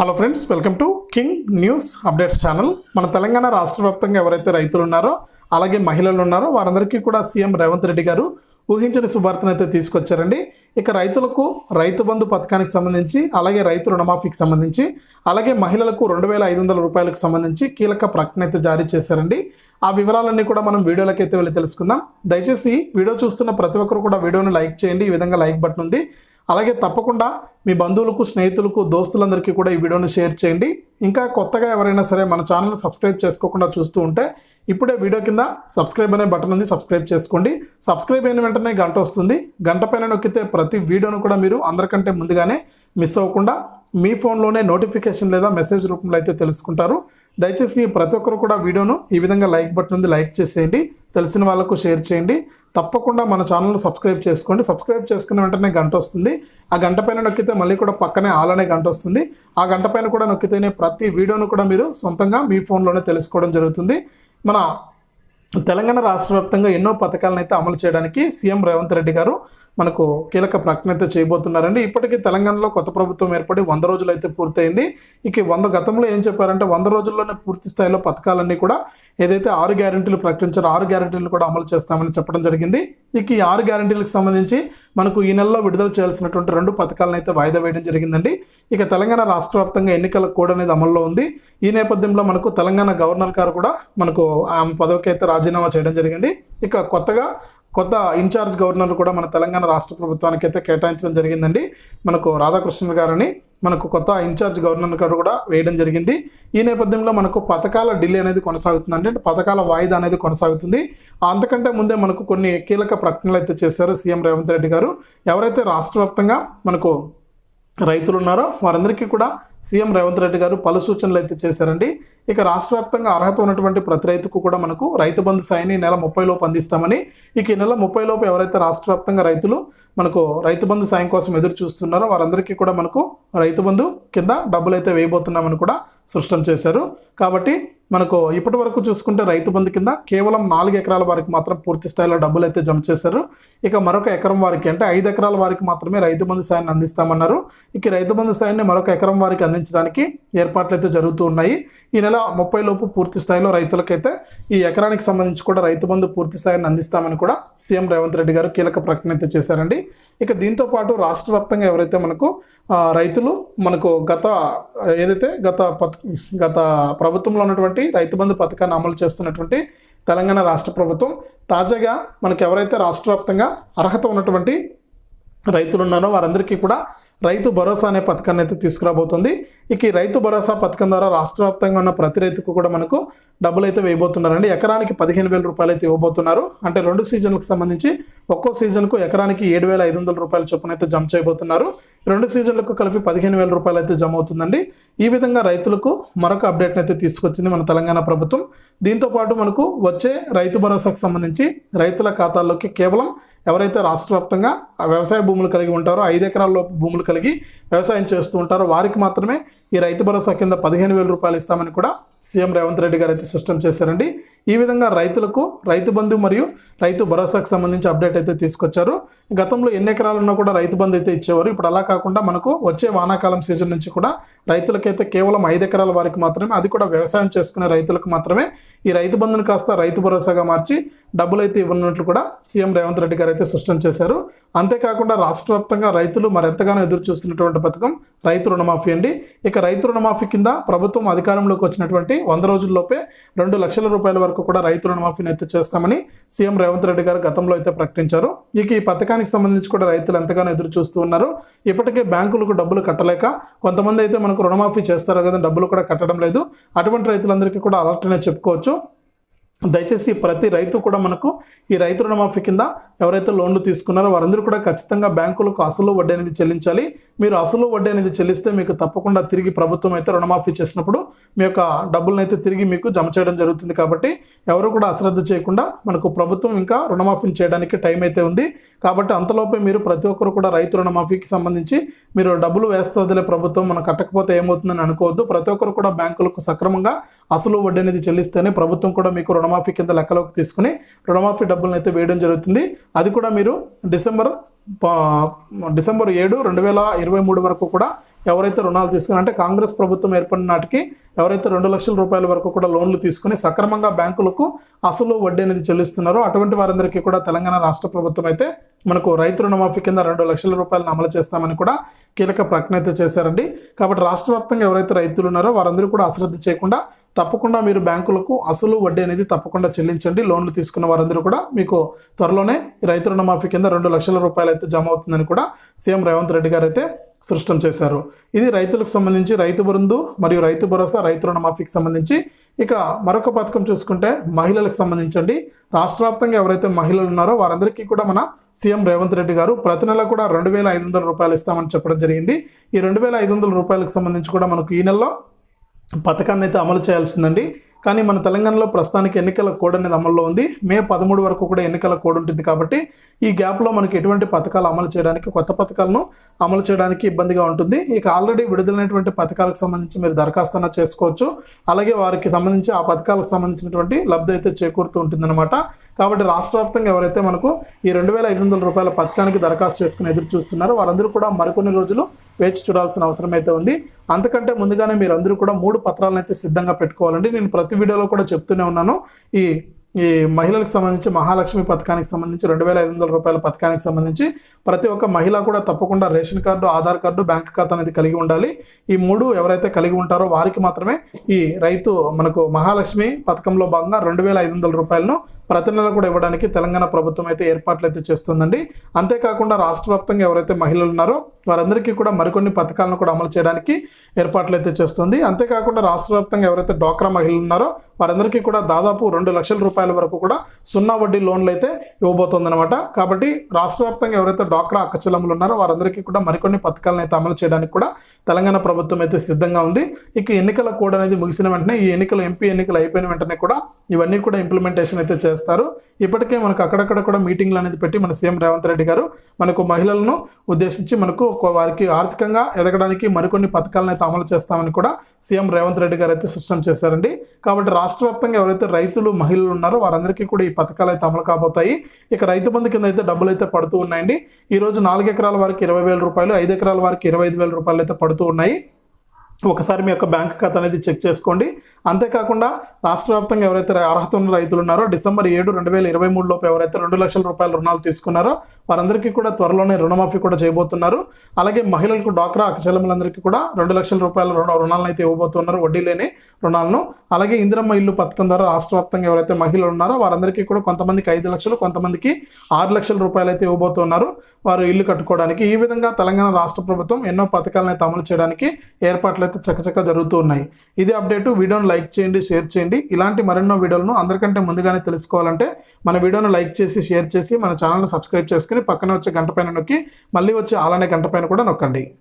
Hello friends welcome to king news updates channel మన తెలంగాణ రాష్ట్ర వ్యాప్తంగా ఎవరైతే రైతులు ఉన్నారో అలాగే మహిళలు ఉన్నారో వారందరికీ కూడా సీఎం రేవంత్ రెడ్డి గారు ఊహించని శుభార్తను అయితే తీసుకొచ్చారండి. ఇక రైతులకు రైతు బంధు పథకానికి సంబంధించి అలాగే రైతు రుణమాఫీకి సంబంధించి అలాగే మహిళలకు రెండు వేల ఐదు వందల రూపాయలకు సంబంధించి కీలక ప్రకటన అయితే జారీ చేశారండి. ఆ వివరాలన్నీ కూడా మనం వీడియోలోకి అయితే వెళ్ళి తెలుసుకుందాం. దయచేసి వీడియో చూస్తున్న ప్రతి ఒక్కరు కూడా వీడియోని లైక్ చేయండి. ఈ విధంగా లైక్ బటన్ ఉంది. అలాగే తప్పకుండా మీ బంధువులకు స్నేహితులకు దోస్తులందరికీ కూడా ఈ వీడియోని షేర్ చేయండి. ఇంకా కొత్తగా ఎవరైనా సరే మన ఛానల్ సబ్స్క్రైబ్ చేసుకోకుండా చూస్తూ ఉంటే ఇప్పుడే వీడియో కింద సబ్స్క్రైబ్ అనే బటన్ ఉంది సబ్స్క్రైబ్ చేసుకోండి. సబ్స్క్రైబ్ అయిన వెంటనే గంట వస్తుంది. గంట పైన నొక్కితే ప్రతి వీడియోను కూడా మీరు అందరికంటే ముందుగానే మిస్ అవ్వకుండా మీ ఫోన్లోనే నోటిఫికేషన్ లేదా మెసేజ్ రూపంలో అయితే తెలుసుకుంటారు. దయచేసి ప్రతి ఒక్కరు కూడా వీడియోను ఈ విధంగా లైక్ బటన్ ఉంది లైక్ చేసేయండి. తెలిసిన వాళ్ళకు షేర్ చేయండి. తప్పకుండా మన ఛానల్ని సబ్స్క్రైబ్ చేసుకోండి. సబ్స్క్రైబ్ చేసుకున్న వెంటనే గంట వస్తుంది. ఆ గంట పైన నొక్కితే మళ్ళీ కూడా పక్కనే ఆల్ అనే గంట వస్తుంది. ఆ గంట పైన కూడా నొక్కితేనే ప్రతి వీడియోను కూడా మీరు సొంతంగా మీ ఫోన్లోనే తెలుసుకోవడం జరుగుతుంది. మన తెలంగాణ రాష్ట్ర వ్యాప్తంగా ఎన్నో పథకాలను అయితే అమలు చేయడానికి సీఎం రేవంత్ రెడ్డి గారు మనకు కీలక ప్రకటన అయితే చేయబోతున్నారండి. ఇప్పటికీ తెలంగాణలో కొత్త ప్రభుత్వం ఏర్పడి వంద రోజులు అయితే పూర్తయింది. ఇక వంద గతంలో ఏం చెప్పారంటే వంద రోజుల్లోనే పూర్తి స్థాయిలో పథకాలన్నీ కూడా ఏదైతే ఆరు గ్యారెంటీలు ప్రకటించారో ఆరు గ్యారెంటీలు కూడా అమలు చేస్తామని చెప్పడం జరిగింది. ఇక ఈ ఆరు గ్యారెంటీలకు సంబంధించి మనకు ఈ నెలలో విడుదల చేయాల్సినటువంటి రెండు పథకాలను అయితే వాయిదా వేయడం జరిగిందండి. ఇక తెలంగాణ రాష్ట్ర వ్యాప్తంగా ఎన్నికల కోడ్ అనేది అమల్లో ఉంది. ఈ నేపథ్యంలో మనకు తెలంగాణ గవర్నర్ గారు కూడా మనకు ఆమె పదవికి అయితే రాజీనామా చేయడం జరిగింది. ఇక కొత్తగా కొత్త ఇన్ఛార్జ్ గవర్నర్ కూడా మన తెలంగాణ రాష్ట్ర ప్రభుత్వానికి అయితే కేటాయించడం జరిగిందండి. మనకు రాధాకృష్ణ గారని మనకు కొత్త ఇన్ఛార్జ్ గవర్నర్ గారు కూడా వేయడం జరిగింది. ఈ నేపథ్యంలో మనకు పథకాల ఢిల్లీ అనేది కొనసాగుతుంది. అంటే పథకాల వాయిదా అనేది కొనసాగుతుంది. అంతకంటే ముందే మనకు కొన్ని కీలక ప్రకటనలు అయితే చేశారు సీఎం రేవంత్ రెడ్డి గారు. ఎవరైతే రాష్ట్ర వ్యాప్తంగా మనకు రైతులు ఉన్నారో వారందరికీ కూడా సీఎం రేవంత్ రెడ్డి గారు పలు సూచనలు అయితే చేశారండి. ఇక రాష్ట్ర వ్యాప్తంగా అర్హత ఉన్నటువంటి ప్రతి రైతుకు కూడా మనకు రైతు బంధు సాయాన్ని నెల ముప్పై లోపు అందిస్తామని. ఇక ఈ నెల ముప్పై లోపు ఎవరైతే రాష్ట్ర వ్యాప్తంగా రైతులు మనకు రైతు బంధు సాయం కోసం ఎదురు చూస్తున్నారో. వారందరికీ కూడా మనకు రైతు బంధు కింద డబ్బులు అయితే వేయబోతున్నామని కూడా స్పష్టం చేశారు. కాబట్టి మనకు ఇప్పటి వరకు చూసుకుంటే రైతు బంధు కింద కేవలం నాలుగు ఎకరాల వారికి మాత్రం పూర్తి స్థాయిలో డబ్బులు అయితే జమ చేశారు. ఇక మరొక ఎకరం వారికి అంటే ఐదు ఎకరాల వారికి మాత్రమే రైతు బంధు సాయాన్ని అందిస్తామన్నారు. ఇక రైతు బంధు సాయాన్ని మరొక ఎకరం వారికి అందించడానికి ఏర్పాట్లు అయితే జరుగుతూ ఉన్నాయి. ఈ నెల ముప్పై లోపు పూర్తి స్థాయిలో రైతులకైతే ఈ ఎకరానికి సంబంధించి కూడా రైతు బంధు పూర్తి స్థాయిని అందిస్తామని కూడా సీఎం రేవంత్ రెడ్డి గారు కీలక ప్రకటన అయితే చేశారండి. ఇక దీంతో పాటు రాష్ట్ర వ్యాప్తంగా ఎవరైతే మనకు రైతులు మనకు గత ఏదైతే గత పథ గత ప్రభుత్వంలో ఉన్నటువంటి రైతు బంధు పథకాన్ని అమలు చేస్తున్నటువంటి తెలంగాణ రాష్ట్ర ప్రభుత్వం తాజాగా మనకు ఎవరైతే రాష్ట్ర వ్యాప్తంగా అర్హత ఉన్నటువంటి రైతులు ఉన్నారో వారందరికీ కూడా రైతు భరోసా అనే పథకాన్ని అయితే తీసుకురాబోతుంది. ఇక ఈ రైతు భరోసా పథకం ద్వారా రాష్ట్ర వ్యాప్తంగా ఉన్న ప్రతి రైతుకు కూడా మనకు డబ్బులు అయితే వేయబోతున్నారండి. ఎకరానికి పదిహేను వేల రూపాయలు అయితే ఇవ్వబోతున్నారు. అంటే రెండు సీజన్లకు సంబంధించి ఒక్కో సీజన్కు ఎకరానికి ఏడు వేల ఐదు వందల రూపాయల చొప్పున అయితే జమ చేయబోతున్నారు. రెండు సీజన్లకు కలిపి పదిహేను వేల రూపాయలు అయితే జమ అవుతుందండి. ఈ విధంగా రైతులకు మరొక అప్డేట్ని అయితే తీసుకొచ్చింది మన తెలంగాణ ప్రభుత్వం. దీంతో పాటు మనకు వచ్చే రైతు భరోసాకు సంబంధించి రైతుల ఖాతాల్లోకి కేవలం ఎవరైతే రాష్ట్ర వ్యాప్తంగా ఆ వ్యవసాయ భూములు కలిగి ఉంటారో ఐదు ఎకరాల భూములు కలిగి వ్యవసాయం చేస్తూ ఉంటారో వారికి మాత్రమే ఈ రైతు భరోసా కింద పదిహేను వేల రూపాయలు ఇస్తామని కూడా సీఎం రేవంత్ రెడ్డి గారు అయితే స్పష్టం చేశారండి. ఈ విధంగా రైతులకు రైతు బంధు మరియు రైతు భరోసాకు సంబంధించి అప్డేట్ అయితే తీసుకొచ్చారు. గతంలో ఎన్ని ఎకరాలున్నా కూడా రైతు బంధు అయితే ఇచ్చేవారు. ఇప్పుడు అలా కాకుండా మనకు వచ్చే వానాకాలం సీజన్ నుంచి కూడా రైతులకైతే కేవలం ఐదు ఎకరాల వారికి మాత్రమే అది కూడా వ్యవసాయం చేసుకునే రైతులకు మాత్రమే ఈ రైతు బంధుని కాస్త రైతు భరోసాగా మార్చి డబ్బులు అయితే ఇవ్వనున్నట్లు కూడా సీఎం రేవంత్ రెడ్డి గారు అయితే స్పష్టం చేశారు. అంతేకాకుండా రాష్ట్ర వ్యాప్తంగా రైతులు మరెంతగానో ఎదురు చూస్తున్నటువంటి పథకం రైతు రుణమాఫీ అండి. ఇక రైతు రుణమాఫీ కింద ప్రభుత్వం అధికారంలోకి వచ్చినటువంటి వంద రోజుల్లోపే రెండు లక్షల రూపాయల వరకు కూడా రైతు రుణమాఫీని అయితే చేస్తామని సీఎం రేవంత్ రెడ్డి గారు గతంలో అయితే ప్రకటించారు. ఇక ఈ పథకానికి సంబంధించి కూడా రైతులు ఎంతగానో ఎదురు చూస్తూ ఉన్నారు. ఇప్పటికే బ్యాంకులకు డబ్బులు కట్టలేక కొంతమంది అయితే మనకు రుణమాఫీ చేస్తారు కదా డబ్బులు కూడా కట్టడం లేదు. అటువంటి రైతులందరికీ కూడా అలర్ట్ అనే చెప్పుకోవచ్చు. దయచేసి ప్రతి రైతు కూడా మనకు ఈ రైతు రుణమాఫీ కింద ఎవరైతే లోన్లు తీసుకున్నారో వారందరూ కూడా ఖచ్చితంగా బ్యాంకులకు అసలు వడ్డీ అనేది చెల్లించాలి. మీరు అసలు వడ్డీ అనేది చెల్లిస్తే మీకు తప్పకుండా తిరిగి ప్రభుత్వం అయితే రుణమాఫీ చేసినప్పుడు మీ యొక్క డబ్బులను అయితే తిరిగి మీకు జమ చేయడం జరుగుతుంది కాబట్టి ఎవరు కూడా అశ్రద్ధ చేయకుండా మనకు ప్రభుత్వం ఇంకా రుణమాఫీని చేయడానికి టైం అయితే ఉంది. కాబట్టి అంతలోపే మీరు ప్రతి ఒక్కరు కూడా రైతు రుణమాఫీకి సంబంధించి మీరు డబ్బులు వేస్తుందిలే ప్రభుత్వం మనం కట్టకపోతే ఏమవుతుందని అనుకోవద్దు. ప్రతి ఒక్కరు కూడా బ్యాంకులకు సక్రమంగా అసలు వడ్డీ అనేది చెల్లిస్తేనే ప్రభుత్వం కూడా మీకు రుణమాఫీ కింద లెక్కలోకి తీసుకుని రుణమాఫీ డబ్బులను అయితే వేయడం జరుగుతుంది. అది కూడా మీరు డిసెంబర్ డిసెంబర్ ఏడు రెండు వేల ఇరవై మూడు వరకు కూడా ఎవరైతే రుణాలు తీసుకుని అంటే కాంగ్రెస్ ప్రభుత్వం ఏర్పడిన నాటికి ఎవరైతే రెండు లక్షల రూపాయల వరకు కూడా లోన్లు తీసుకుని సక్రమంగా బ్యాంకులకు అసలు వడ్డీ అనేది చెల్లిస్తున్నారో అటువంటి వారందరికీ కూడా తెలంగాణ రాష్ట్ర ప్రభుత్వం అయితే మనకు రైతు రుణమాఫీ కింద రెండు లక్షల రూపాయలను అమలు చేస్తామని కూడా కీలక ప్రకటన అయితే చేశారండి. కాబట్టి రాష్ట్ర వ్యాప్తంగా ఎవరైతే రైతులు ఉన్నారో వారందరూ కూడా అశ్రద్ధ చేయకుండా తప్పకుండా మీరు బ్యాంకులకు అసలు వడ్డీ అనేది తప్పకుండా చెల్లించండి. లోన్లు తీసుకున్న వారందరూ కూడా మీకు త్వరలోనే రైతు రుణమాఫీ కింద రెండు లక్షల రూపాయలు అయితే జమ అవుతుందని కూడా సీఎం రేవంత్ రెడ్డి గారు అయితే సృష్టం చేశారు. ఇది రైతులకు సంబంధించి రైతు బృందు మరియు రైతు భరోసా రైతు రుణమాఫీకి సంబంధించి ఇక మరొక పథకం చూసుకుంటే మహిళలకు సంబంధించండి. రాష్ట్ర వ్యాప్తంగా ఎవరైతే మహిళలు ఉన్నారో వారందరికీ కూడా మన సీఎం రేవంత్ రెడ్డి గారు ప్రతి నెల కూడా రెండు వేల ఐదు వందల రూపాయలు ఇస్తామని చెప్పడం జరిగింది. ఈ రెండు వేల ఐదు వందల రూపాయలకు సంబంధించి కూడా మనకు ఈ నెలలో పథకాన్ని అయితే అమలు చేయాల్సిందండి. కానీ మన తెలంగాణలో ప్రస్తుతానికి ఎన్నికల కోడ్ అనేది అమల్లో ఉంది. మే పదమూడు వరకు కూడా ఎన్నికల కోడ్ ఉంటుంది కాబట్టి ఈ గ్యాప్లో మనకి ఎటువంటి పథకాలు అమలు చేయడానికి కొత్త పథకాలను అమలు చేయడానికి ఇబ్బందిగా ఉంటుంది. ఇక ఆల్రెడీ విడుదలైనటువంటి పథకాలకు సంబంధించి మీరు దరఖాస్తు చేసుకోవచ్చు. అలాగే వారికి సంబంధించి ఆ పథకాలకు సంబంధించినటువంటి లబ్ధి అయితే చేకూరుతూ ఉంటుందన్నమాట. కాబట్టి రాష్ట్ర వ్యాప్తంగా ఎవరైతే మనకు ఈ రెండు వేల ఐదు వందల రూపాయల పథకానికి దరఖాస్తు చేసుకుని ఎదురు చూస్తున్నారో వారందరూ కూడా మరికొన్ని రోజులు వేచి చూడాల్సిన అవసరం అయితే ఉంది. అంతకంటే ముందుగానే మీరు అందరూ కూడా మూడు పత్రాలను అయితే సిద్ధంగా పెట్టుకోవాలండి. నేను ప్రతి వీడియోలో కూడా చెప్తూనే ఉన్నాను. ఈ ఈ మహిళలకు సంబంధించి మహాలక్ష్మి పథకానికి సంబంధించి రెండు వేల ఐదు వందల రూపాయల పథకానికి సంబంధించి ప్రతి ఒక్క మహిళ కూడా తప్పకుండా ration card Aadhaar card bank ఖాతా అనేది కలిగి ఉండాలి. ఈ మూడు ఎవరైతే కలిగి ఉంటారో వారికి మాత్రమే ఈ రైతు మనకు మహాలక్ష్మి పథకంలో భాగంగా రెండు వేల ఐదు వందల రూపాయలను ప్రతి నెల కూడా ఇవ్వడానికి తెలంగాణ ప్రభుత్వం అయితే ఏర్పాట్లు అయితే చేస్తుందండి. అంతేకాకుండా రాష్ట్ర వ్యాప్తంగా ఎవరైతే మహిళలు ఉన్నారో వారందరికీ కూడా మరికొన్ని పథకాలను కూడా అమలు చేయడానికి ఏర్పాట్లు అయితే చేస్తుంది. అంతేకాకుండా రాష్ట్ర వ్యాప్తంగా ఎవరైతే డ్వాక్రా మహిళలు ఉన్నారో వారందరికీ కూడా దాదాపు రెండు లక్షల రూపాయల వరకు కూడా సున్నా వడ్డీ లోన్లు అయితే ఇవ్వబోతోందనమాట కాబట్టి రాష్ట్ర వ్యాప్తంగా ఎవరైతే డ్వాక్రా అక్కచెల్లములు ఉన్నారో వారందరికీ కూడా మరికొన్ని పథకాలను అయితే అమలు చేయడానికి కూడా తెలంగాణ ప్రభుత్వం అయితే సిద్ధంగా ఉంది. ఇక ఎన్నికల కోడ్ అనేది ముగిసిన వెంటనే ఈ ఎన్నికలు ఎంపీ ఎన్నికలు అయిపోయిన వెంటనే కూడా ఇవన్నీ కూడా ఇంప్లిమెంటేషన్ అయితే చేస్తారు. ఇప్పటికే మనకు అక్కడక్కడ కూడా మీటింగ్లు అనేది పెట్టి మన సీఎం రేవంత్ రెడ్డి గారు మనకు మహిళలను ఉద్దేశించి మనకు ఒక వారికి ఆర్థికంగా ఎదగడానికి మరికొన్ని పథకాలను అయితే అమలు చేస్తామని కూడా సీఎం రేవంత్ రెడ్డి గారు అయితే స్పష్టం చేశారండి. కాబట్టి రాష్ట్ర వ్యాప్తంగా ఎవరైతే రైతులు మహిళలు ఉన్నారో వారందరికీ కూడా ఈ పథకాలు అయితే అమలు కాబోతాయి. ఇక రైతు బంధు కింద అయితే డబ్బులు అయితే పడుతూ ఉన్నాయండి. ఈ రోజు నాలుగు ఎకరాల వారికి ఇరవై వేల రూపాయలు ఐదు ఎకరాల వారికి ఇరవై ఐదు వేల రూపాయలు అయితే పడుతూ ఉన్నాయి. ఒకసారి మీ యొక్క బ్యాంక్ ఖాతా అనేది చెక్ చేసుకోండి. అంతేకాకుండా రాష్ట్ర వ్యాప్తంగా ఎవరైతే అర్హత ఉన్న రైతులు ఉన్నారో డిసెంబర్ ఏడు రెండు వేల ఇరవై మూడులోపు ఎవరైతే రెండు లక్షల రూపాయల రుణాలు తీసుకున్నారో వారందరికీ కూడా త్వరలోనే రుణమాఫీ కూడా చేయబోతున్నారు. అలాగే మహిళలకు డాక్రా అక్కచెల్లెములందరికీ కూడా రెండు లక్షల రూపాయల రుణ రుణాలను అయితే ఇవ్వబోతున్నారు వడ్డీ లేని రుణాలను. అలాగే ఇందిరమ్మ ఇల్లు పథకం ద్వారా రాష్ట్ర వ్యాప్తంగా ఎవరైతే మహిళలు ఉన్నారో వారందరికీ కూడా కొంతమందికి ఐదు లక్షలు కొంతమందికి ఆరు లక్షల రూపాయలు అయితే ఇవ్వబోతున్నారు వారు ఇల్లు కట్టుకోవడానికి. ఈ విధంగా తెలంగాణ రాష్ట్ర ప్రభుత్వం ఎన్నో పథకాలను అయితే అమలు చేయడానికి ఏర్పాట్లు అయితే చకచక జరుగుతూ ఉన్నాయి. ఇది అప్డేట్. వీడియోను లైక్ చేయండి షేర్ చేయండి. ఇలాంటి మరెన్నో వీడియోలను అందరికంటే ముందుగానే తెలుసుకోవాలంటే మన వీడియోను లైక్ చేసి షేర్ చేసి మన ఛానల్ని సబ్స్క్రైబ్ చేసుకుని పక్కన వచ్చే గంట పైన నొక్కి మళ్ళీ వచ్చే అలానే గంట పైన కూడా నొక్కండి.